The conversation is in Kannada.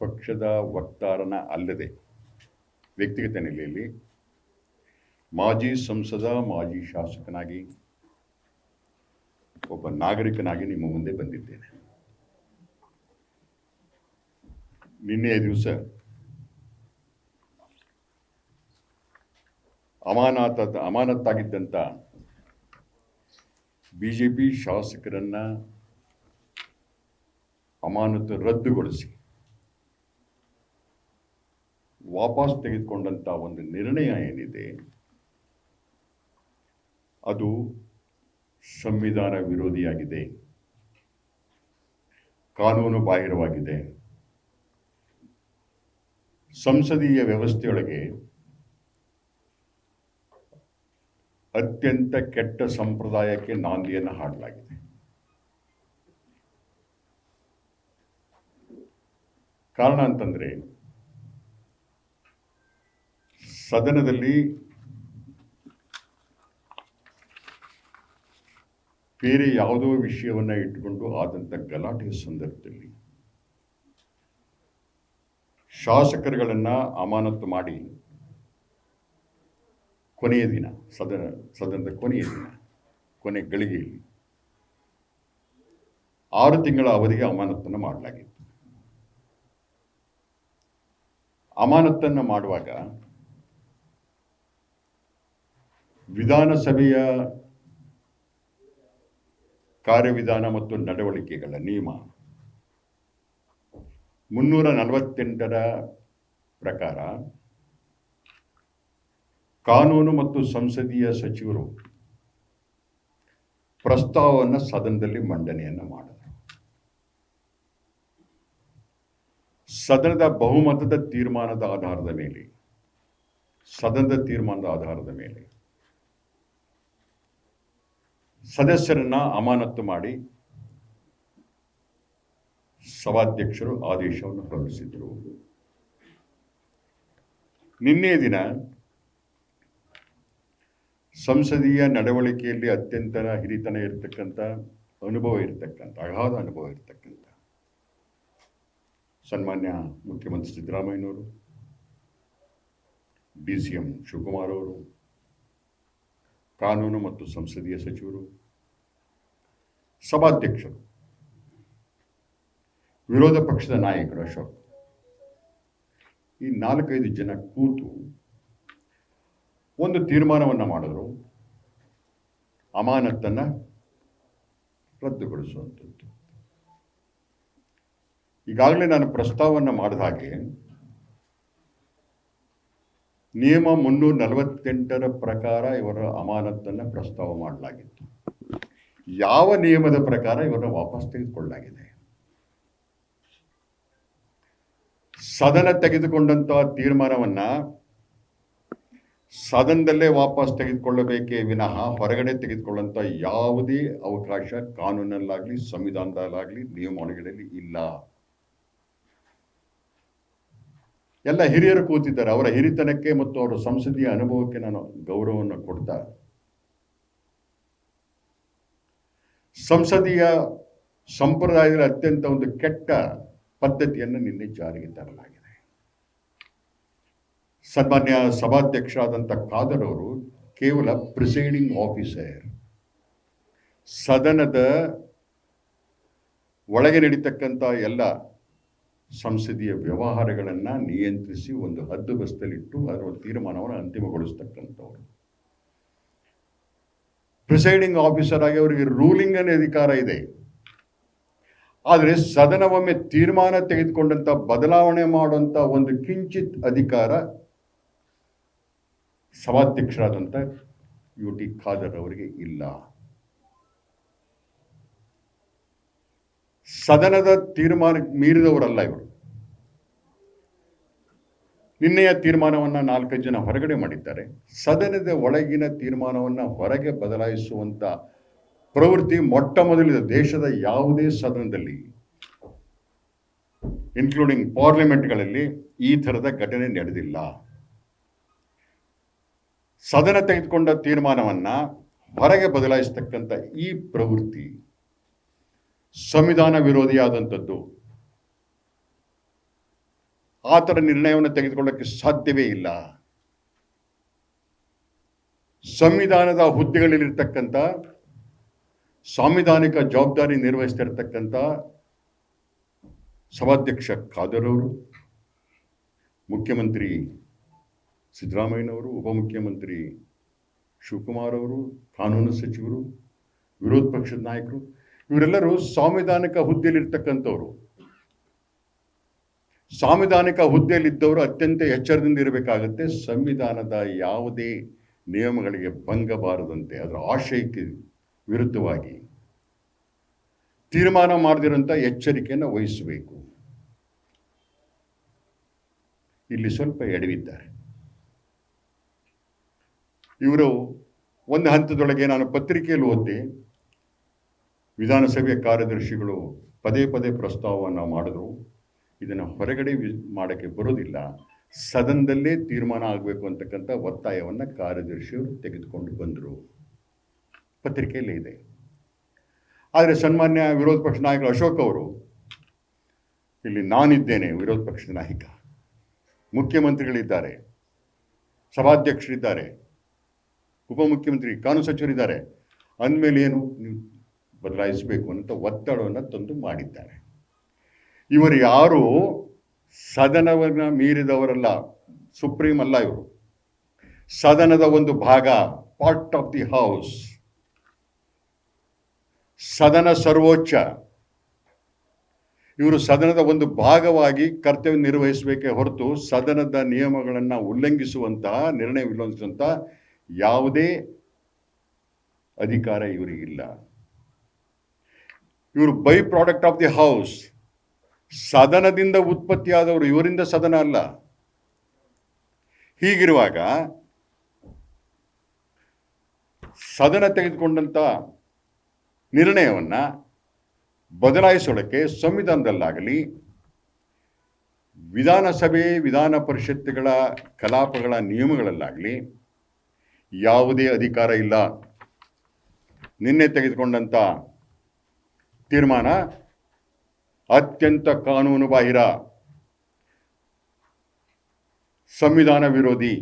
ಪಕ್ಷದ ವಕ್ತಾರನ ಅಲ್ಲದೆ ವ್ಯಕ್ತಿಗತ ನೆಲೆಯಲ್ಲಿ ಮಾಜಿ ಸಂಸದ, ಮಾಜಿ ಶಾಸಕನಾಗಿ ಒಬ್ಬ ನಾಗರಿಕನಾಗಿ ನಿಮ್ಮ ಮುಂದೆ ಬಂದಿದ್ದೇನೆ. ನಿನ್ನೆಯ ದಿವಸ ಅಮಾನತ ಅಮಾನತ್ತಾಗಿದ್ದಂಥ ಬಿ ಜೆ ಪಿ ಶಾಸಕರನ್ನು ಅಮಾನತು ರದ್ದುಗೊಳಿಸಿ ವಾಪಸ್ ತೆಗೆದುಕೊಂಡಂಥ ಒಂದು ನಿರ್ಣಯ ಏನಿದೆ? ಅದು ಸಂವಿಧಾನ ವಿರೋಧಿಯಾಗಿದೆ. ಕಾನೂನು ಬಾಹಿರವಾಗಿದೆ. ಸಂಸದೀಯ ವ್ಯವಸ್ಥೆಯೊಳಗೆ ಅತ್ಯಂತ ಕೆಟ್ಟ ಸಂಪ್ರದಾಯಕ್ಕೆ ನಾಂದಿಯನ್ನು ಹಾಡಲಾಗಿದೆ. ಕಾರಣ ಅಂತಂದ್ರೆ ಸದನದಲ್ಲಿ ಬೇರೆ ಯಾವುದೋ ವಿಷಯವನ್ನ ಇಟ್ಟುಕೊಂಡು ಆದಂಥ ಗಲಾಟೆಯ ಸಂದರ್ಭದಲ್ಲಿ ಶಾಸಕರುಗಳನ್ನು ಅಮಾನತು ಮಾಡಿ ಕೊನೆಯ ದಿನ, ಸದನ, ಸದನದ ಕೊನೆಯ ದಿನ, ಕೊನೆ ಗಳಿಗೆಯಲ್ಲಿ ಆರು ತಿಂಗಳ ಅವಧಿಗೆ ಅಮಾನತನ್ನು ಮಾಡಲಾಗಿತ್ತು. ಅಮಾನತನ್ನು ಮಾಡುವಾಗ ವಿಧಾನಸಭೆಯ ಕಾರ್ಯವಿಧಾನ ಮತ್ತು ನಡವಳಿಕೆಗಳ ನಿಯಮ. ಮುನ್ನೂರ ನಲವತ್ತೆಂಟರ ಪ್ರಕಾರ ಕಾನೂನು ಮತ್ತು ಸಂಸದೀಯ ಸಚಿವರು ಪ್ರಸ್ತಾವವನ್ನು ಸದನದಲ್ಲಿ ಮಂಡನೆಯನ್ನು ಮಾಡಿದರು. ಸದನದ ಬಹುಮತದ ತೀರ್ಮಾನದ ಆಧಾರದ ಮೇಲೆ, ಸದನದ ತೀರ್ಮಾನದ ಆಧಾರದ ಮೇಲೆ ಸದಸ್ಯರನ್ನ ಅಮಾನತ್ತು ಮಾಡಿ ಸಭಾಧ್ಯಕ್ಷರು ಆದೇಶವನ್ನು ಹೊರಡಿಸಿದರು. ನಿನ್ನೆ ದಿನ ಸಂಸದೀಯ ನಡವಳಿಕೆಯಲ್ಲಿ ಅತ್ಯಂತ ಹಿರಿತನ ಇರತಕ್ಕಂಥ ಅನುಭವ ಇರತಕ್ಕಂಥ, ಅಗಾಧ ಅನುಭವ ಇರತಕ್ಕಂಥ ಸನ್ಮಾನ್ಯ ಮುಖ್ಯಮಂತ್ರಿ ಸಿದ್ದರಾಮಯ್ಯನವರು, ಡಿ ಸಿ ಎಂ ಶಿವಕುಮಾರ್ ಅವರು ಕಾನೂನು ಮತ್ತು ಸಂಸದೀಯ ಸಚಿವರು, ಸಭಾಧ್ಯಕ್ಷರು, ವಿರೋಧ ಪಕ್ಷದ ನಾಯಕರು ಅಶೋಕ್. ಈ ನಾಲ್ಕೈದು ಜನ ಕೂತು ಒಂದು ತೀರ್ಮಾನವನ್ನು ಮಾಡಿದ್ರು. ಅಮಾನತನ್ನು ರದ್ದುಗೊಳಿಸುವಂಥದ್ದು ಈಗಾಗಲೇ ನಾನು ಪ್ರಸ್ತಾವವನ್ನು ಮಾಡಿದ ಹಾಗೆ ನಿಯಮ ಮುನ್ನೂರ ನಲವತ್ತೆಂಟರ ಪ್ರಕಾರ ಇವರ ಅಮಾನತನ್ನು ಪ್ರಸ್ತಾವ ಮಾಡಲಾಗಿತ್ತು. ಯಾವ ನಿಯಮದ ಪ್ರಕಾರ ಇವರನ್ನು ವಾಪಸ್ ತೆಗೆದುಕೊಳ್ಳಲಾಗಿದೆ? ಸದನ ತೆಗೆದುಕೊಂಡಂತಹ ತೀರ್ಮಾನವನ್ನ ಸದನದಲ್ಲೇ ವಾಪಸ್ ತೆಗೆದುಕೊಳ್ಳಬೇಕೇ ವಿನಃ ಹೊರಗಡೆ ತೆಗೆದುಕೊಳ್ಳುವಂಥ ಯಾವುದೇ ಅವಕಾಶ ಕಾನೂನಲ್ಲಾಗಲಿ, ಸಂವಿಧಾನದಲ್ಲಾಗಲಿ ನಿಯಮಾವಳಿಗಳಲ್ಲಿ ಇಲ್ಲ. ಎಲ್ಲ ಹಿರಿಯರು ಕೂತಿದ್ದಾರೆ. ಅವರ ಹಿರಿತನಕ್ಕೆ ಮತ್ತು ಅವರ ಸಂಸದೀಯ ಅನುಭವಕ್ಕೆ ನಾನು ಗೌರವವನ್ನು ಕೊಡ್ತಾ ಸಂಸದೀಯ ಸಂಪ್ರದಾಯದ ಅತ್ಯಂತ ಒಂದು ಕೆಟ್ಟ ಪದ್ಧತಿಯನ್ನು ನಿನ್ನೆ ಜಾರಿಗೆ ತರಲಾಗಿದೆ. ಸನ್ಮಾನ್ಯ ಸಭಾಧ್ಯಕ್ಷರಾದಂಥ ಖಾದರ್ ಅವರು ಕೇವಲ ಪ್ರಿಸೈಡಿಂಗ್ ಆಫೀಸರ್. ಸದನದ ಒಳಗೆ ನಡೀತಕ್ಕಂಥ ಎಲ್ಲ ಸಂಸದೀಯ ವ್ಯವಹಾರಗಳನ್ನು ನಿಯಂತ್ರಿಸಿ ಒಂದು ಹದ್ದುಬಸ್ತಲಿಟ್ಟು ಅದರ ತೀರ್ಮಾನವನ್ನು ಅಂತಿಮಗೊಳಿಸ್ತಕ್ಕಂಥವ್ರು. ಪ್ರಿಸೈಡಿಂಗ್ ಆಫೀಸರ್ ಆಗಿ ಅವರಿಗೆ ರೂಲಿಂಗ್ ಅನ್ನೋ ಅಧಿಕಾರ ಇದೆ. ಆದರೆ ಸದನ ಒಮ್ಮೆ ತೀರ್ಮಾನ ತೆಗೆದುಕೊಂಡಂಥ ಬದಲಾವಣೆ ಮಾಡುವಂತ ಒಂದು ಕಿಂಚಿತ್ ಅಧಿಕಾರ ಸಭಾಧ್ಯಕ್ಷರಾದಂಥ ಯು ಟಿ ಖಾದರ್ ಅವರಿಗೆ ಇಲ್ಲ. ಸದನದ ತೀರ್ಮಾನ ಮೀರಿದವರಲ್ಲ ಇವರು. ನಿನ್ನೆಯ ತೀರ್ಮಾನವನ್ನ ನಾಲ್ಕೈದು ಜನ ಹೊರಗಡೆ ಮಾಡಿದ್ದಾರೆ. ಸದನದ ಒಳಗಿನ ತೀರ್ಮಾನವನ್ನ ಹೊರಗೆ ಬದಲಾಯಿಸುವಂತ ಪ್ರವೃತ್ತಿ ಮೊಟ್ಟ ಮೊದಲಿದೆ ದೇಶದ ಯಾವುದೇ ಸದನದಲ್ಲಿ ಇನ್ಕ್ಲೂಡಿಂಗ್ ಪಾರ್ಲಿಮೆಂಟ್ಗಳಲ್ಲಿ ಈ ಥರದ ಘಟನೆ ನಡೆದಿಲ್ಲ. ಸದನ ತೆಗೆದುಕೊಂಡ ತೀರ್ಮಾನವನ್ನ ಹೊರಗೆ ಬದಲಾಯಿಸ್ತಕ್ಕಂಥ ಈ ಪ್ರವೃತ್ತಿ ಸಂವಿಧಾನ ವಿರೋಧಿಯಾದಂಥದ್ದು. ಆ ಥರ ನಿರ್ಣಯವನ್ನು ತೆಗೆದುಕೊಳ್ಳಕ್ಕೆ ಸಾಧ್ಯವೇ ಇಲ್ಲ. ಸಂವಿಧಾನದ ಹುದ್ದೆಗಳಲ್ಲಿರ್ತಕ್ಕಂಥ, ಸಾಂವಿಧಾನಿಕ ಜವಾಬ್ದಾರಿ ನಿರ್ವಹಿಸ್ತಿರ್ತಕ್ಕಂಥ ಸಭಾಧ್ಯಕ್ಷ ಖಾದರ್ ಅವರು, ಮುಖ್ಯಮಂತ್ರಿ ಸಿದ್ದರಾಮಯ್ಯನವರು, ಉಪಮುಖ್ಯಮಂತ್ರಿ ಶಿವಕುಮಾರ್ ಅವರು, ಕಾನೂನು ಸಚಿವರು, ವಿರೋಧ ಪಕ್ಷದ ನಾಯಕರು ಇವರೆಲ್ಲರೂ ಸಾಂವಿಧಾನಿಕ ಹುದ್ದೆಯಲ್ಲಿರ್ತಕ್ಕಂಥವ್ರು. ಸಾಂವಿಧಾನಿಕ ಹುದ್ದೆಯಲ್ಲಿದ್ದವರು ಅತ್ಯಂತ ಎಚ್ಚರದಿಂದ ಇರಬೇಕಾಗತ್ತೆ. ಸಂವಿಧಾನದ ಯಾವುದೇ ನಿಯಮಗಳಿಗೆ ಭಂಗ ಬಾರದಂತೆ ಅದರ ಆಶಯಕ್ಕೆ ವಿರುದ್ಧವಾಗಿ ತೀರ್ಮಾನ ಮಾಡದಿರೋಂಥ ಎಚ್ಚರಿಕೆಯನ್ನು ವಹಿಸಬೇಕು. ಇಲ್ಲಿ ಸ್ವಲ್ಪ ಎಡವಿದ್ದಾರೆ. ಇವರು ಒಂದು ಹಂತದೊಳಗೆ ನಾನು ಪತ್ರಿಕೆಯಲ್ಲಿ ಓದಿ ವಿಧಾನಸಭೆಯ ಕಾರ್ಯದರ್ಶಿಗಳು ಪದೇ ಪದೇ ಪ್ರಸ್ತಾವವನ್ನು ಮಾಡಿದ್ರು. ಇದನ್ನು ಹೊರಗಡೆ ವಿ- ಮಾಡೋಕ್ಕೆ ಬರೋದಿಲ್ಲ. ಸದನದಲ್ಲೇ ತೀರ್ಮಾನ ಆಗಬೇಕು ಅಂತಕ್ಕಂಥ ಒತ್ತಾಯವನ್ನು ಕಾರ್ಯದರ್ಶಿಯವರು ತೆಗೆದುಕೊಂಡು ಬಂದರು. ಪತ್ರಿಕೆಯಲ್ಲಿ ಇದೆ. ಆದರೆ ಸನ್ಮಾನ್ಯ ವಿರೋಧ ಪಕ್ಷ ನಾಯಕ ಅಶೋಕ್ ಅವರು, ಇಲ್ಲಿ ನಾನಿದ್ದೇನೆ ವಿರೋಧ ಪಕ್ಷದ ನಾಯಕ. ಮುಖ್ಯಮಂತ್ರಿಗಳಿದ್ದಾರೆ, ಸಭಾಧ್ಯಕ್ಷರಿದ್ದಾರೆ, ಉಪಮುಖ್ಯಮಂತ್ರಿ, ಕಾನೂನು ಸಚಿವರಿದ್ದಾರೆ. ಅಂದಮೇಲೆ ಏನು? ನೀವು ಬದಲಾಯಿಸಬೇಕು ಅಂತ ಒತ್ತಡವನ್ನು ತಂದು ಮಾಡಿದ್ದಾರೆ. ಇವರು ಯಾರು? ಸದನವನ್ನು ಮೀರಿದವರಲ್ಲ, ಸುಪ್ರೀಂ ಅಲ್ಲ ಇವರು. ಸದನದ ಒಂದು ಭಾಗ ಪಾರ್ಟ್ ಆಫ್ ದಿ ಹೌಸ್ ಸದನ ಸರ್ವೋಚ್ಚ. ಇವರು ಸದನದ ಒಂದು ಭಾಗವಾಗಿ ಕರ್ತವ್ಯ ನಿರ್ವಹಿಸಬೇಕೇ ಹೊರತು ಸದನದ ನಿಯಮಗಳನ್ನು ಉಲ್ಲಂಘಿಸುವಂತಹ ನಿರ್ಣಯ ಉಲ್ಲಂಘಿಸುವಂತಹ ಯಾವುದೇ ಅಧಿಕಾರ ಇವರಿಗಿಲ್ಲ ಇವರು by product of the house. ಸದನದಿಂದ ಉತ್ಪತ್ತಿಯಾದವರು ಇವರಿಂದ ಸದನ ಅಲ್ಲ. ಹೀಗಿರುವಾಗ ಸದನ ತೆಗೆದುಕೊಂಡಂಥ ನಿರ್ಣಯವನ್ನು ಬದಲಾಯಿಸೋಳಕ್ಕೆ ಸಂವಿಧಾನದಲ್ಲಾಗಲಿ, ವಿಧಾನಸಭೆ, ವಿಧಾನ ಪರಿಷತ್ತುಗಳ ಕಲಾಪಗಳ ನಿಯಮಗಳಲ್ಲಾಗಲಿ ಯಾವುದೇ ಅಧಿಕಾರ ಇಲ್ಲ. ನಿನ್ನೆ ತೆಗೆದುಕೊಂಡಂತ ತೀರ್ಮಾನ ಅತ್ಯಂತ ಕಾನೂನು ಬಾಹಿರ ಸಂವಿಧಾನ ವಿರೋಧಿ